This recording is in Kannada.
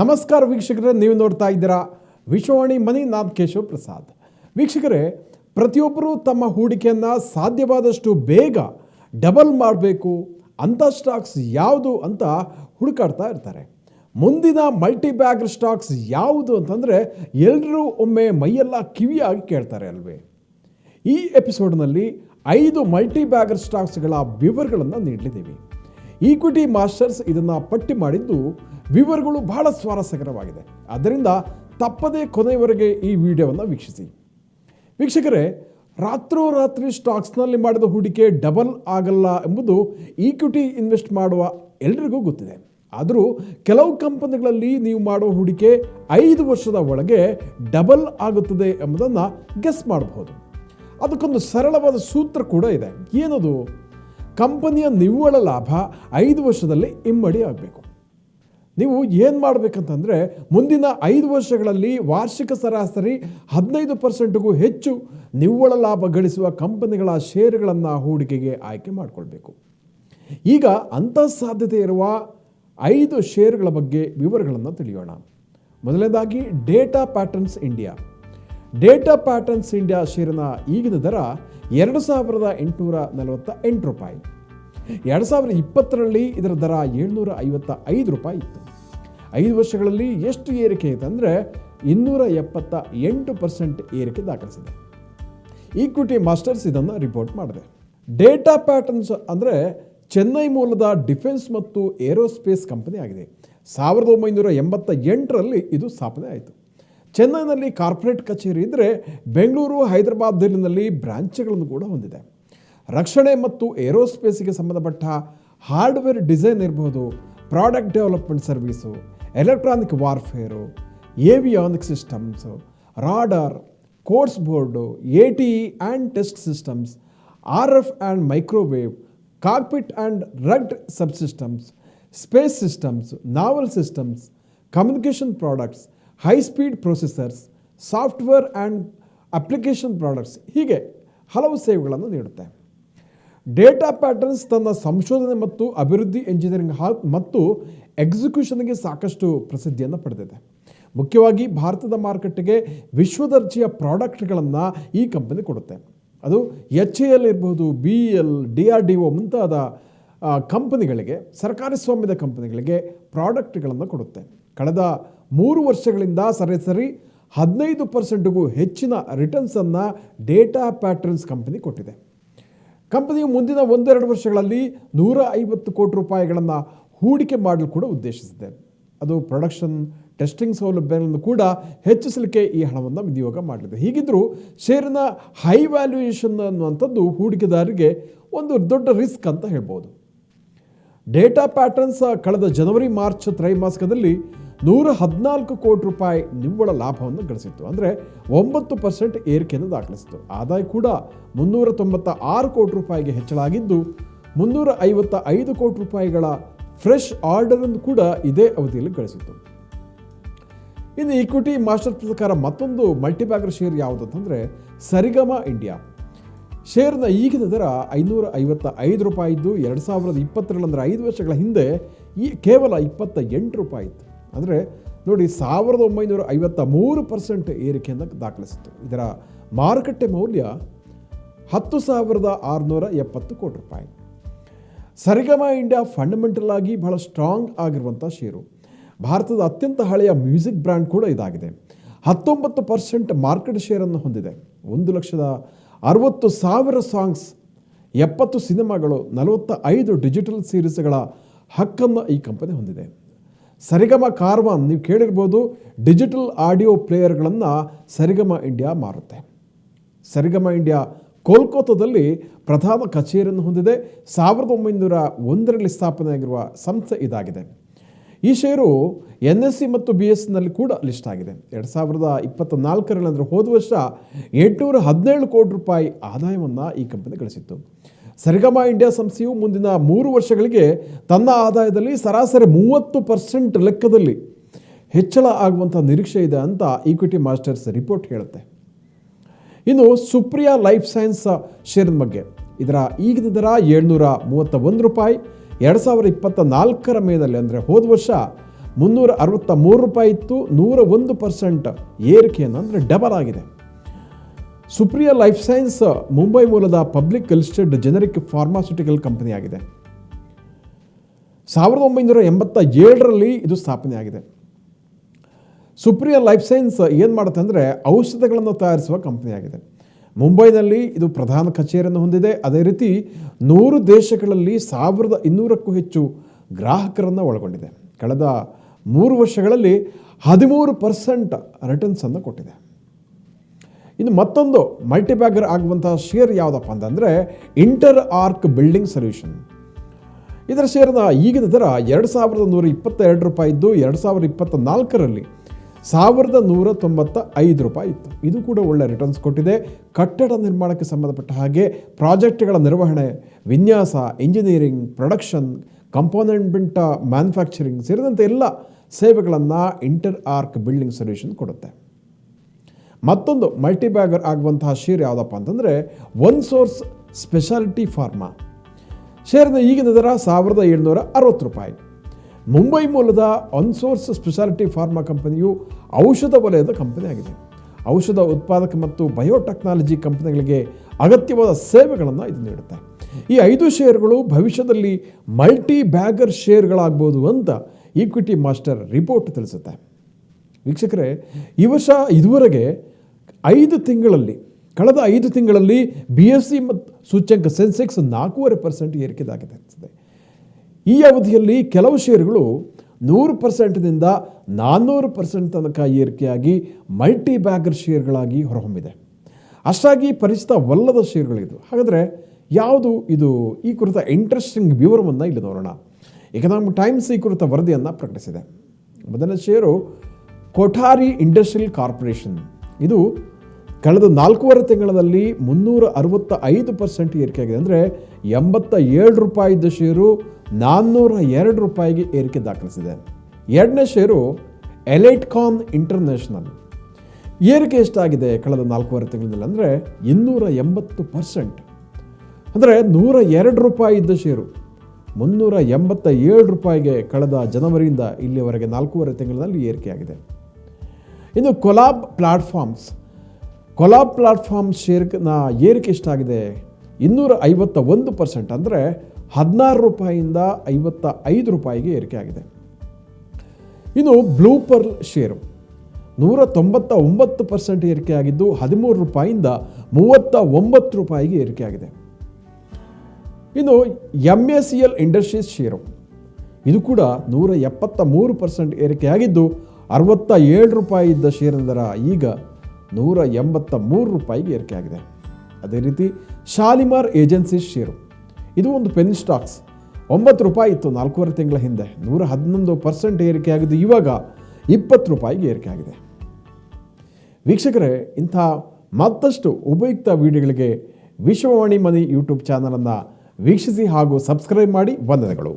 ನಮಸ್ಕಾರ ವೀಕ್ಷಕರೇ, ನೀವು ನೋಡ್ತಾ ಇದ್ದೀರಾ ವಿಶ್ವವಾಣಿ ಮನಿ ನಾಮ್ ಕೇಶವ್ ಪ್ರಸಾದ್. ವೀಕ್ಷಕರೇ, ಪ್ರತಿಯೊಬ್ಬರು ತಮ್ಮ ಹೂಡಿಕೆಯನ್ನು ಸಾಧ್ಯವಾದಷ್ಟು ಬೇಗ ಡಬಲ್ ಮಾಡಬೇಕು ಅಂಥ ಸ್ಟಾಕ್ಸ್ ಯಾವುದು ಅಂತ ಹುಡುಕಾಡ್ತಾ ಇರ್ತಾರೆ. ಮುಂದಿನ ಮಲ್ಟಿ ಬ್ಯಾಗ್ ಸ್ಟಾಕ್ಸ್ ಯಾವುದು ಅಂತಂದರೆ ಎಲ್ಲರೂ ಒಮ್ಮೆ ಮೈಯೆಲ್ಲ ಕಿವಿಯಾಗಿ ಕೇಳ್ತಾರೆ ಅಲ್ವೇ. ಈ ಎಪಿಸೋಡ್ನಲ್ಲಿ ಐದು ಮಲ್ಟಿ ಬ್ಯಾಗರ್ ಸ್ಟಾಕ್ಸ್ಗಳ ವಿವರಗಳನ್ನು ನೀಡಲಿದ್ದೀವಿ. ಈಕ್ವಿಟಿ ಮಾಸ್ಟರ್ಸ್ ಇದನ್ನು ಪಟ್ಟಿ ಮಾಡಿದ್ದು ವಿವರಗಳು ಬಹಳ ಸ್ವಾರಸ್ಯಕರವಾಗಿದೆ. ಆದ್ದರಿಂದ ತಪ್ಪದೇ ಕೊನೆಯವರೆಗೆ ಈ ವಿಡಿಯೋವನ್ನು ವೀಕ್ಷಿಸಿ. ವೀಕ್ಷಕರೇ, ರಾತ್ರೋರಾತ್ರಿ ಸ್ಟಾಕ್ಸ್ನಲ್ಲಿ ಮಾಡಿದ ಹೂಡಿಕೆ ಡಬಲ್ ಆಗಲ್ಲ ಎಂಬುದು ಈಕ್ವಿಟಿ ಇನ್ವೆಸ್ಟ್ ಮಾಡುವ ಎಲ್ರಿಗೂ ಗೊತ್ತಿದೆ. ಆದರೂ ಕೆಲವು ಕಂಪನಿಗಳಲ್ಲಿ ನೀವು ಮಾಡುವ ಹೂಡಿಕೆ ಐದು ವರ್ಷದ ಒಳಗೆ ಡಬಲ್ ಆಗುತ್ತದೆ ಎಂಬುದನ್ನು ಗೆಸ್ ಮಾಡಬಹುದು. ಅದಕ್ಕೊಂದು ಸರಳವಾದ ಸೂತ್ರ ಕೂಡ ಇದೆ. ಏನದು? ಕಂಪನಿಯ ನಿವ್ವಳ ಲಾಭ ಐದು ವರ್ಷದಲ್ಲಿ ಇಮ್ಮಡಿ ಆಗಬೇಕು. ನೀವು ಏನು ಮಾಡಬೇಕಂತಂದರೆ ಮುಂದಿನ ಐದು ವರ್ಷಗಳಲ್ಲಿ ವಾರ್ಷಿಕ ಸರಾಸರಿ ಹದಿನೈದು ಪರ್ಸೆಂಟ್ಗೂ ಹೆಚ್ಚು ನಿವ್ವಳ ಲಾಭ ಗಳಿಸುವ ಕಂಪನಿಗಳ ಷೇರುಗಳನ್ನು ಹೂಡಿಕೆಗೆ ಆಯ್ಕೆ ಮಾಡಿಕೊಳ್ಬೇಕು. ಈಗ ಅಂಥ ಸಾಧ್ಯತೆ ಇರುವ ಐದು ಷೇರುಗಳ ಬಗ್ಗೆ ವಿವರಗಳನ್ನು ತಿಳಿಯೋಣ. ಮೊದಲನೇದಾಗಿ data patterns India data patterns India ಷೇರಿನ ಈಗಿನ ದರ ಎರಡು ಸಾವಿರದ ಎಂಟುನೂರ ನಲವತ್ತ ಎಂಟು ರೂಪಾಯಿ. ಎರಡು ಸಾವಿರದ ಇಪ್ಪತ್ತರಲ್ಲಿ ಇದರ ದರ ಏಳ್ನೂರ ಐವತ್ತ ಐದು ರೂಪಾಯಿ ಇತ್ತು. ಐದು ವರ್ಷಗಳಲ್ಲಿ ಎಷ್ಟು ಏರಿಕೆ ಇದೆ ಅಂದರೆ ಇನ್ನೂರ ಎಪ್ಪತ್ತ ಎಂಟು ಪರ್ಸೆಂಟ್ ಏರಿಕೆ ದಾಖಲಿಸಿದೆ. ಈಕ್ವಿಟಿ ಮಾಸ್ಟರ್ಸ್ ಇದನ್ನು ರಿಪೋರ್ಟ್ ಮಾಡಿದೆ. ಡೇಟಾ ಪ್ಯಾಟರ್ನ್ಸ್ ಅಂದರೆ ಚೆನ್ನೈ ಮೂಲದ ಡಿಫೆನ್ಸ್ ಮತ್ತು ಏರೋಸ್ಪೇಸ್ ಕಂಪನಿ ಆಗಿದೆ. ಸಾವಿರದ ಒಂಬೈನೂರ ಎಂಬತ್ತ ಎಂಟರಲ್ಲಿ ಇದು ಸ್ಥಾಪನೆ ಆಯಿತು. ಚೆನ್ನೈನಲ್ಲಿ ಕಾರ್ಪೊರೇಟ್ ಕಚೇರಿ ಇದ್ದರೆ ಬೆಂಗಳೂರು ಹೈದರಾಬಾದ್ ಬ್ರಾಂಚ್ಗಳನ್ನು ಕೂಡ ಹೊಂದಿದೆ. ರಕ್ಷಣೆ ಮತ್ತು ಏರೋಸ್ಪೇಸಿಗೆ ಸಂಬಂಧಪಟ್ಟ ಹಾರ್ಡ್ವೇರ್ ಡಿಸೈನ್ ಇರ್ಬೋದು, product development service electronic warfare avionic systems radar course board A T E and test systems R F and microwave cockpit and rugged subsystems space systems naval systems communication products high speed processors software and application products ಹೀಗೆ ಹಲವು ಸೇವೆಗಳನ್ನು ನೀಡುತ್ತೆ ಡೇಟಾ ಪ್ಯಾಟರ್ನ್ಸ್ ತನ್ನ ಸಂಶೋಧನೆ ಮತ್ತು ಅಭಿವೃದ್ಧಿ ಎಂಜಿನಿಯರಿಂಗ್ ಹಾಲ್ ಮತ್ತು ಎಕ್ಸಿಕ್ಯೂಷನ್ಗೆ ಸಾಕಷ್ಟು ಪ್ರಸಿದ್ಧಿಯನ್ನು ಪಡೆದಿದೆ. ಮುಖ್ಯವಾಗಿ ಭಾರತದ ಮಾರುಕಟ್ಟೆಗೆ ವಿಶ್ವದರ್ಜೆಯ ಪ್ರಾಡಕ್ಟ್ಗಳನ್ನು ಈ ಕಂಪನಿ ಕೊಡುತ್ತೆ. ಅದು ಎಚ್ ಎ ಎಲ್ ಇರ್ಬೋದು B L D R D O ಮುಂತಾದ ಕಂಪನಿಗಳಿಗೆ, ಸರ್ಕಾರಿ ಸ್ವಾಮ್ಯದ ಕಂಪನಿಗಳಿಗೆ ಪ್ರಾಡಕ್ಟ್ಗಳನ್ನು ಕೊಡುತ್ತೆ. ಕಳೆದ ಮೂರು ವರ್ಷಗಳಿಂದ ಸರಾಸರಿ ಹದಿನೈದು ಪರ್ಸೆಂಟ್ಗೂ ಹೆಚ್ಚಿನ ರಿಟರ್ನ್ಸನ್ನು ಡೇಟಾ ಪ್ಯಾಟರ್ನ್ಸ್ ಕಂಪನಿ ಕೊಟ್ಟಿದೆ. ಕಂಪನಿಯು ಮುಂದಿನ ಒಂದೆರಡು ವರ್ಷಗಳಲ್ಲಿ ನೂರ ಐವತ್ತು ಕೋಟಿ ರೂಪಾಯಿಗಳನ್ನು ಹೂಡಿಕೆ ಮಾಡಲು ಕೂಡ ಉದ್ದೇಶಿಸಿದೆ. ಅದು ಪ್ರೊಡಕ್ಷನ್ ಟೆಸ್ಟಿಂಗ್ ಸೌಲಭ್ಯಗಳನ್ನು ಕೂಡ ಹೆಚ್ಚಿಸಲಿಕ್ಕೆ ಈ ಹಣವನ್ನು ವಿನಿಯೋಗ ಮಾಡಲಿದೆ. ಹೀಗಿದ್ದರೂ ಷೇರಿನ ಹೈ ವ್ಯಾಲ್ಯೂಯೇಷನ್ ಅನ್ನುವಂಥದ್ದು ಹೂಡಿಕೆದಾರರಿಗೆ ಒಂದು ದೊಡ್ಡ ರಿಸ್ಕ್ ಅಂತ ಹೇಳ್ಬೋದು. ಡೇಟಾ ಪ್ಯಾಟರ್ನ್ಸ್ ಕಳೆದ ಜನವರಿ, ಮಾರ್ಚ್, ತ್ರೈಮಾಸಿಕದಲ್ಲಿ ನೂರ ಹದಿನಾಲ್ಕು ಕೋಟಿ ರೂಪಾಯಿ ನಿವ್ವಳ ಲಾಭವನ್ನು ಗಳಿಸಿತ್ತು. ಅಂದರೆ ಒಂಬತ್ತು ಪರ್ಸೆಂಟ್ ಏರಿಕೆಯನ್ನು ದಾಖಲಿಸಿತು ಆದಾಯ ಕೂಡ ಮುನ್ನೂರ ತೊಂಬತ್ತ ಆರು ಕೋಟಿ ರೂಪಾಯಿಗೆ ಹೆಚ್ಚಳಾಗಿದ್ದು ಮುನ್ನೂರ ಐವತ್ತ ಐದು ಕೋಟಿ ರೂಪಾಯಿಗಳ ಫ್ರೆಶ್ ಆರ್ಡರನ್ನು ಕೂಡ ಇದೇ ಅವಧಿಯಲ್ಲಿ ಗಳಿಸಿತ್ತು. ಇನ್ನು ಈಕ್ವಿಟಿ ಮಾಸ್ಟರ್ ಪ್ರಕಾರ ಮತ್ತೊಂದು ಮಲ್ಟಿಬ್ಯಾಗರ್ ಶೇರ್ ಯಾವುದು ಅಂತಂದರೆ ಸರಿಗಮ ಇಂಡಿಯಾ. ಶೇರ್ನ ಈಗಿನ ದರ ಐನೂರ ಐವತ್ತ ಐದು ರೂಪಾಯಿ ಇದ್ದು ಎರಡು ಸಾವಿರದ ಇಪ್ಪತ್ತರಲ್ಲಿ ಅಂದರೆ ಐದು ವರ್ಷಗಳ ಹಿಂದೆ ಈ ಕೇವಲ ಇಪ್ಪತ್ತ ಎಂಟು ರೂಪಾಯಿ ಇತ್ತು. ಅಂದರೆ ನೋಡಿ ಸಾವಿರದ ಒಂಬೈನೂರ ಐವತ್ತ ಮೂರು ಪರ್ಸೆಂಟ್ ಏರಿಕೆಯನ್ನು ದಾಖಲಿಸಿತ್ತು. ಇದರ ಮಾರುಕಟ್ಟೆ ಮೌಲ್ಯ ಹತ್ತು ಸಾವಿರದ ಆರುನೂರ ಎಪ್ಪತ್ತು ಕೋಟಿ ರೂಪಾಯಿ. ಸರಿಗಮ ಇಂಡಿಯಾ ಫಂಡಮೆಂಟಲ್ ಆಗಿ ಬಹಳ ಸ್ಟ್ರಾಂಗ್ ಆಗಿರುವಂಥ ಷೇರು. ಭಾರತದ ಅತ್ಯಂತ ಹಳೆಯ ಮ್ಯೂಸಿಕ್ ಬ್ರ್ಯಾಂಡ್ ಕೂಡ ಇದಾಗಿದೆ. ಹತ್ತೊಂಬತ್ತು ಪರ್ಸೆಂಟ್ ಮಾರ್ಕೆಟ್ ಶೇರನ್ನು ಹೊಂದಿದೆ. ಒಂದು ಲಕ್ಷದ ಅರವತ್ತು ಸಾವಿರ ಸಾಂಗ್ಸ್, ಎಪ್ಪತ್ತು ಸಿನಿಮಾಗಳು ನಲವತ್ತ ಐದು ಡಿಜಿಟಲ್ ಸೀರೀಸ್ಗಳ ಹಕ್ಕನ್ನು ಈ ಕಂಪನಿ ಹೊಂದಿದೆ. ಸರಿಗಮ ಕಾರ್ವಾನ್, ನೀವು ಕೇಳಿರ್ಬೋದು ಡಿಜಿಟಲ್ ಆಡಿಯೋ ಪ್ಲೇಯರ್ಗಳನ್ನು ಸರಿಗಮ ಇಂಡಿಯಾ ಮಾರುತ್ತೆ. ಸರಿಗಮ ಇಂಡಿಯಾ ಕೋಲ್ಕತ್ತಾದಲ್ಲಿ ಪ್ರಧಾನ ಕಚೇರಿಯನ್ನು ಹೊಂದಿದೆ. ಸಾವಿರದ ಒಂಬೈನೂರ ಒಂದರಲ್ಲಿ ಸ್ಥಾಪನೆಯಾಗಿರುವ ಸಂಸ್ಥೆ ಇದಾಗಿದೆ. ಈ ಷೇರು ಎನ್ ಎಸ್ ಸಿ ಮತ್ತು ಬಿ ಎಸ್ನಲ್ಲಿ ಕೂಡ ಲಿಸ್ಟ್ ಆಗಿದೆ. ಎರಡು ಸಾವಿರದ ಇಪ್ಪತ್ತ ನಾಲ್ಕರಲ್ಲಿ ಅಂದರೆ ಹೋದ ವರ್ಷ ಎಂಟುನೂರ ಹದಿನೇಳು ಕೋಟಿ ರೂಪಾಯಿ ಆದಾಯವನ್ನು ಈ ಕಂಪನಿ ಗಳಿಸಿತ್ತು. ಸರಿಗಮ ಇಂಡಿಯಾ ಸಂಸ್ಥೆಯು ಮುಂದಿನ ಮೂರು ವರ್ಷಗಳಿಗೆ ತನ್ನ ಆದಾಯದಲ್ಲಿ ಸರಾಸರಿ ಮೂವತ್ತು ಪರ್ಸೆಂಟ್ ಲೆಕ್ಕದಲ್ಲಿ ಹೆಚ್ಚಳ ಆಗುವಂಥ ನಿರೀಕ್ಷೆ ಇದೆ ಅಂತ ಈಕ್ವಿಟಿ ಮಾಸ್ಟರ್ಸ್ ರಿಪೋರ್ಟ್ ಹೇಳುತ್ತೆ. ಇನ್ನು ಸುಪ್ರಿಯಾ ಲೈಫ್ ಸೈನ್ಸ್ ಶೇರಿನ ಬಗ್ಗೆ. ಇದರ ಈಗಿನ ದರ ಏಳ್ನೂರ ಮೂವತ್ತ ಒಂದು ರೂಪಾಯಿ, ಎರಡು ಸಾವಿರದ ಇಪ್ಪತ್ತ ನಾಲ್ಕರ ಮೇನಲ್ಲಿ ಅಂದರೆ ಹೋದ ವರ್ಷ ಮುನ್ನೂರ ಅರವತ್ತ ಮೂರು ರೂಪಾಯಿ ಇತ್ತು, ನೂರ ಒಂದು ಪರ್ಸೆಂಟ್ ಏರಿಕೆಯನ್ನು ಅಂದರೆ ಡಬಲ್ ಆಗಿದೆ. ಸುಪ್ರಿಯ ಲೈಫ್ ಸೈನ್ಸ್ ಮುಂಬೈ ಮೂಲದ ಪಬ್ಲಿಕ್ ಲಿಸ್ಟೆಡ್ ಜನರಿಕ್ ಫಾರ್ಮಾಸ್ಯೂಟಿಕಲ್ ಕಂಪನಿಯಾಗಿದೆ. ಸಾವಿರದ ಒಂಬೈನೂರ ಎಂಬತ್ತ ಏಳರಲ್ಲಿ ಇದು ಸ್ಥಾಪನೆಯಾಗಿದೆ. ಸುಪ್ರಿಯಾ ಲೈಫ್ ಸೈನ್ಸ್ ಏನು ಮಾಡುತ್ತೆ ಅಂದರೆ ಔಷಧಗಳನ್ನು ತಯಾರಿಸುವ ಕಂಪನಿಯಾಗಿದೆ. ಮುಂಬೈನಲ್ಲಿ ಇದು ಪ್ರಧಾನ ಕಚೇರಿಯನ್ನು ಹೊಂದಿದೆ. ಅದೇ ರೀತಿ ನೂರು ದೇಶಗಳಲ್ಲಿ ಸಾವಿರದ ಇನ್ನೂರಕ್ಕೂ ಹೆಚ್ಚು ಗ್ರಾಹಕರನ್ನು ಒಳಗೊಂಡಿದೆ. ಕಳೆದ ಮೂರು ವರ್ಷಗಳಲ್ಲಿ ಹದಿಮೂರು ಪರ್ಸೆಂಟ್ ರಿಟರ್ನ್ಸನ್ನು ಕೊಟ್ಟಿದೆ. ಇನ್ನು ಮತ್ತೊಂದು ಮಲ್ಟಿಬ್ಯಾಗರ್ ಆಗುವಂತಹ ಶೇರ್ ಯಾವುದಪ್ಪ ಅಂತಂದರೆ ಇಂಟರ್ ಆರ್ಕ್ ಬಿಲ್ಡಿಂಗ್ ಸೊಲ್ಯೂಷನ್ ಇದರ ಶೇರ್ನ ಈಗಿನ ದರ ಎರಡು ಸಾವಿರದ ನೂರ ಇಪ್ಪತ್ತೆರಡು ರೂಪಾಯಿ ಇದ್ದು ಎರಡು ಸಾವಿರದ ಇಪ್ಪತ್ತ ನಾಲ್ಕರಲ್ಲಿ ಸಾವಿರದ ನೂರ ತೊಂಬತ್ತ ಐದು ರೂಪಾಯಿ ಇತ್ತು. ಇದು ಕೂಡ ಒಳ್ಳೆ ರಿಟರ್ನ್ಸ್ ಕೊಟ್ಟಿದೆ. ಕಟ್ಟಡ ನಿರ್ಮಾಣಕ್ಕೆ ಸಂಬಂಧಪಟ್ಟ ಹಾಗೆ ಪ್ರಾಜೆಕ್ಟ್ಗಳ ನಿರ್ವಹಣೆ, ವಿನ್ಯಾಸ ಇಂಜಿನಿಯರಿಂಗ್ ಪ್ರೊಡಕ್ಷನ್ ಕಂಪೋನೆಂಟ್ ಮ್ಯಾನುಫ್ಯಾಕ್ಚರಿಂಗ್ ಸೇರಿದಂತೆ ಎಲ್ಲ ಸೇವೆಗಳನ್ನು ಇಂಟರ್ ಆರ್ಕ್ ಬಿಲ್ಡಿಂಗ್ ಸೊಲ್ಯೂಷನ್ ಕೊಡುತ್ತೆ. ಮತ್ತೊಂದು ಮಲ್ಟಿಬ್ಯಾಗರ್ ಆಗುವಂತಹ ಶೇರ್ ಯಾವುದಪ್ಪ ಅಂತಂದರೆ ಒನ್ ಸೋರ್ಸ್ ಸ್ಪೆಷಾಲಿಟಿ ಫಾರ್ಮಾ ಶೇರ್ನ ಈಗಿನ ದರ ಸಾವಿರದ ಏಳ್ನೂರ ಅರವತ್ತು ರೂಪಾಯಿ. ಮುಂಬೈ ಮೂಲದ ಒನ್ಸೋರ್ಸ್ ಸ್ಪೆಷಾಲಿಟಿ ಫಾರ್ಮಾ ಕಂಪನಿಯು ಔಷಧ ವಲಯದ ಕಂಪನಿಯಾಗಿದೆ ಔಷಧ ಉತ್ಪಾದಕ ಮತ್ತು ಬಯೋಟೆಕ್ನಾಲಜಿ ಕಂಪನಿಗಳಿಗೆ ಅಗತ್ಯವಾದ ಸೇವೆಗಳನ್ನು ಇದು ನೀಡುತ್ತೆ. ಈ ಐದು ಶೇರ್ಗಳು ಭವಿಷ್ಯದಲ್ಲಿ ಮಲ್ಟಿ ಬ್ಯಾಗರ್ ಶೇರ್ಗಳಾಗ್ಬೋದು ಅಂತ ಈಕ್ವಿಟಿ ಮಾಸ್ಟರ್ ರಿಪೋರ್ಟ್ ತಿಳಿಸುತ್ತೆ. ವೀಕ್ಷಕರೇ, ಈ ವರ್ಷ ಇದುವರೆಗೆ ಐದು ತಿಂಗಳಲ್ಲಿ, ಕಳೆದ ಐದು ತಿಂಗಳಲ್ಲಿ ಬಿ ಎಸ್ ಸಿ ಮತ್ತು ಸೂಚ್ಯಂಕ ಸೆನ್ಸೆಕ್ಸ್ ನಾಲ್ಕೂವರೆ ಪರ್ಸೆಂಟ್ ಏರಿಕೆದಾಗಿದೆ ಈ ಅವಧಿಯಲ್ಲಿ ಕೆಲವು ಷೇರುಗಳು ನೂರು ಪರ್ಸೆಂಟ್ನಿಂದ ನಾನ್ನೂರು ಪರ್ಸೆಂಟ್ ತನಕ ಏರಿಕೆಯಾಗಿ ಮಲ್ಟಿ ಬ್ಯಾಗರ್ ಶೇರ್ಗಳಾಗಿ ಹೊರಹೊಮ್ಮಿದೆ. ಅಷ್ಟಾಗಿ ಪರಿಚಿತವಲ್ಲದ ಷೇರುಗಳಿದ್ದು ಹಾಗಾದರೆ ಯಾವುದು ಇದು? ಈ ಕುರಿತ ಇಂಟ್ರೆಸ್ಟಿಂಗ್ ವಿವರವನ್ನು ಇಲ್ಲಿ ನೋಡೋಣ. ಎಕನಾಮಿಕ್ ಟೈಮ್ಸ್ ಈ ಕುರಿತ ವರದಿಯನ್ನು ಪ್ರಕಟಿಸಿದೆ. ಮೊದಲನೇ ಷೇರು ಕೊಠಾರಿ ಇಂಡಸ್ಟ್ರಿಯಲ್ ಕಾರ್ಪೊರೇಷನ್. ಇದು ಕಳೆದ ನಾಲ್ಕೂವರೆ ತಿಂಗಳಲ್ಲಿ ಮುನ್ನೂರ ಅರವತ್ತ ಐದು ಪರ್ಸೆಂಟ್ ಏರಿಕೆಯಾಗಿದೆ. ಅಂದರೆ ಎಂಬತ್ತ ಏಳು ರೂಪಾಯಿದ ಷೇರು ನಾನ್ನೂರ ಎರಡು ರೂಪಾಯಿಗೆ ಏರಿಕೆ ದಾಖಲಿಸಿದೆ. ಎರಡನೇ ಷೇರು ಎಲೆಟ್ಕಾನ್ ಇಂಟರ್ನ್ಯಾಷನಲ್. ಏರಿಕೆ ಎಷ್ಟಾಗಿದೆ ಕಳೆದ ನಾಲ್ಕೂವರೆ ತಿಂಗಳಲ್ಲಿ? ಅಂದರೆ ಇನ್ನೂರ ಎಂಬತ್ತು ಪರ್ಸೆಂಟ್. ಅಂದರೆ ನೂರ ಎರಡು ರೂಪಾಯಿ ಇದ್ದ ಷೇರು ಮುನ್ನೂರ ಎಂಬತ್ತ ಏಳು ರೂಪಾಯಿಗೆ ಕಳೆದ ಜನವರಿಯಿಂದ ಇಲ್ಲಿಯವರೆಗೆ ನಾಲ್ಕೂವರೆ ತಿಂಗಳಲ್ಲಿ ಏರಿಕೆಯಾಗಿದೆ. ಇನ್ನು ಕೊಲಾಬ್ ಪ್ಲಾಟ್ಫಾರ್ಮ್ಸ್. ಕೊಲಾಬ್ ಪ್ಲಾಟ್ಫಾರ್ಮ್ ಶೇರ್ನ ಏರಿಕೆ ಎಷ್ಟಾಗಿದೆ? ಇನ್ನೂರ ಐವತ್ತ ಒಂದು ಪರ್ಸೆಂಟ್ ಅಂದರೆ ಹದಿನಾರು ರೂಪಾಯಿಂದ ಐವತ್ತ ಐದು ರೂಪಾಯಿಗೆ ಏರಿಕೆ ಆಗಿದೆ. ಇನ್ನು ಬ್ಲೂ ಪರ್ಲ್ ಶೇರು ನೂರ ತೊಂಬತ್ತ ಒಂಬತ್ತು ಪರ್ಸೆಂಟ್ ಏರಿಕೆಯಾಗಿದ್ದು ಹದಿಮೂರು ರೂಪಾಯಿಂದ ಮೂವತ್ತ ಒಂಬತ್ತು ರೂಪಾಯಿಗೆ ಏರಿಕೆಯಾಗಿದೆ ಇನ್ನು M A C L industries share, ಇದು ಕೂಡ ನೂರ ಎಪ್ಪತ್ತ ಮೂರು ಪರ್ಸೆಂಟ್ ಏರಿಕೆಯಾಗಿದ್ದು ಅರವತ್ತ ಏಳು ರೂಪಾಯಿ ಇದ್ದ ಶೇರಿನ ದರ ಈಗ ನೂರ ಎಂಬತ್ತ ಮೂರು ರೂಪಾಯಿಗೆ ಏರಿಕೆಯಾಗಿದೆ ಅದೇ ರೀತಿ ಶಾಲಿಮಾರ್ ಏಜೆನ್ಸಿ ಶೇರು ಇದು ಒಂದು ಪೆನ್ ಸ್ಟಾಕ್ಸ್. ಒಂಬತ್ತು ರೂಪಾಯಿ ಇತ್ತು ನಾಲ್ಕೂವರೆ ತಿಂಗಳ ಹಿಂದೆ. ನೂರ ಹದಿನೊಂದು ಪರ್ಸೆಂಟ್ ಏರಿಕೆಯಾಗಿದ್ದು ಇವಾಗ ಇಪ್ಪತ್ತು ರೂಪಾಯಿಗೆ ಏರಿಕೆಯಾಗಿದೆ ವೀಕ್ಷಕರೇ, ಇಂಥ ಮತ್ತಷ್ಟು ಉಪಯುಕ್ತ ವಿಡಿಯೋಗಳಿಗೆ ವಿಶ್ವವಾಣಿ ಮನಿ ಯೂಟ್ಯೂಬ್ ಚಾನಲನ್ನು ವೀಕ್ಷಿಸಿ ಹಾಗೂ ಸಬ್ಸ್ಕ್ರೈಬ್ ಮಾಡಿ ವಂದನೆಗಳು.